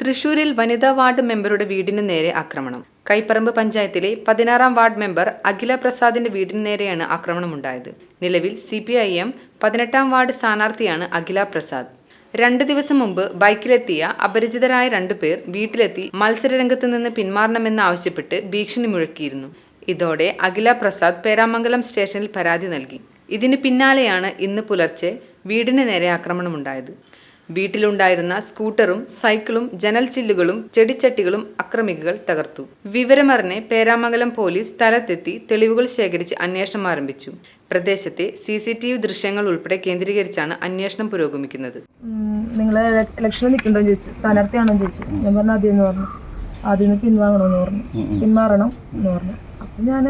തൃശൂരിൽ വനിതാ വാർഡ് മെമ്പറുടെ വീടിന് നേരെ ആക്രമണം. കൈപ്പറമ്പ് പഞ്ചായത്തിലെ പതിനാറാം വാർഡ് മെമ്പർ അഖില പ്രസാദിന്റെ വീടിന് നേരെയാണ് ആക്രമണമുണ്ടായത്. നിലവിൽ സി പി ഐ എം പതിനെട്ടാം വാർഡ് സ്ഥാനാർത്ഥിയാണ് അഖില പ്രസാദ്. രണ്ട് ദിവസം മുമ്പ് ബൈക്കിലെത്തിയ അപരിചിതരായ രണ്ടുപേർ വീട്ടിലെത്തി മത്സരരംഗത്ത് നിന്ന് പിന്മാറണമെന്ന് ആവശ്യപ്പെട്ട് ഭീഷണി മുഴക്കിയിരുന്നു. ഇതോടെ അഖില പ്രസാദ് പേരാമംഗലം സ്റ്റേഷനിൽ പരാതി നൽകി. ഇതിന് പിന്നാലെയാണ് ഇന്ന് പുലർച്ചെ വീടിന് നേരെ ആക്രമണമുണ്ടായത്. വീട്ടിലുണ്ടായിരുന്ന സ്കൂട്ടറും സൈക്കിളും ജനൽ ചില്ലുകളും ചെടിച്ചട്ടികളും അക്രമികൾ തകർത്തു. വിവരമറിഞ്ഞ് പേരാമംഗലം പോലീസ് സ്ഥലത്തെത്തി തെളിവുകൾ ശേഖരിച്ച് അന്വേഷണം ആരംഭിച്ചു. പ്രദേശത്തെ സി സി ടി വി ദൃശ്യങ്ങൾ ഉൾപ്പെടെ കേന്ദ്രീകരിച്ചാണ് അന്വേഷണം പുരോഗമിക്കുന്നത്. നിങ്ങൾ ഇലക്ഷനിൽ നിൽക്കണ്ടോ ചോദിച്ചു. സ്ഥാനാർത്ഥിയാണോ ചോദിച്ചു. ഞാൻ പറഞ്ഞു ആദ്യം എന്ന് പറഞ്ഞു. ആദ്യം നിന്ന് പിൻവാങ്ങണമെന്ന് പറഞ്ഞു. പിന്മാറണം എന്ന് പറഞ്ഞു. അപ്പം ഞാൻ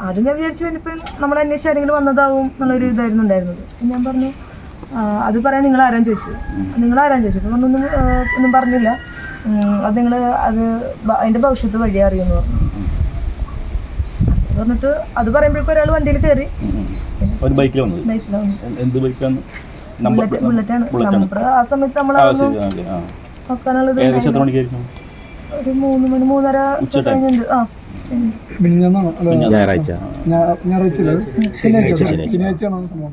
ആദ്യം ഞാൻ വിചാരിച്ചു ഇനിയിപ്പം നമ്മൾ അന്വേഷിച്ച് ആരെങ്കിലും വന്നതാവും എന്നുള്ളൊരു ഇതായിരുന്നു ഉണ്ടായിരുന്നത്. ഞാൻ പറഞ്ഞു അത് പറയാൻ നിങ്ങൾ ആരാൻ ചോദിച്ചു. നിങ്ങൾ ആരാൻ ചോദിച്ചു. അപ്പം ഒന്നും ഒന്നും പറഞ്ഞില്ല. അത് നിങ്ങൾ അത് അതിന്റെ ഭവിഷ്യത്ത് വഴി അറിയുമെന്ന് പറഞ്ഞു. പറഞ്ഞിട്ട് അത് പറയുമ്പോഴേക്കും ഒരാൾ വണ്ടിയിൽ കയറി. ഒരു ബൈക്കിൽ വന്നു ബൈക്കിൽ വന്നു. എന്ത് ബൈക്കാണ്? ബുള്ളറ്റാണ് ആ സമയത്ത് നമ്മൾ നോക്കാനുള്ളത് ഒരു മൂന്ന് മണി മൂന്നര കഴിഞ്ഞിട്ടുണ്ട്. ആ. ഞായറാഴ്ച. ശനിയാഴ്ച ഞായറാഴ്ച? ശനിയാഴ്ച. ശനിയാഴ്ചയാണ് സംഭവം?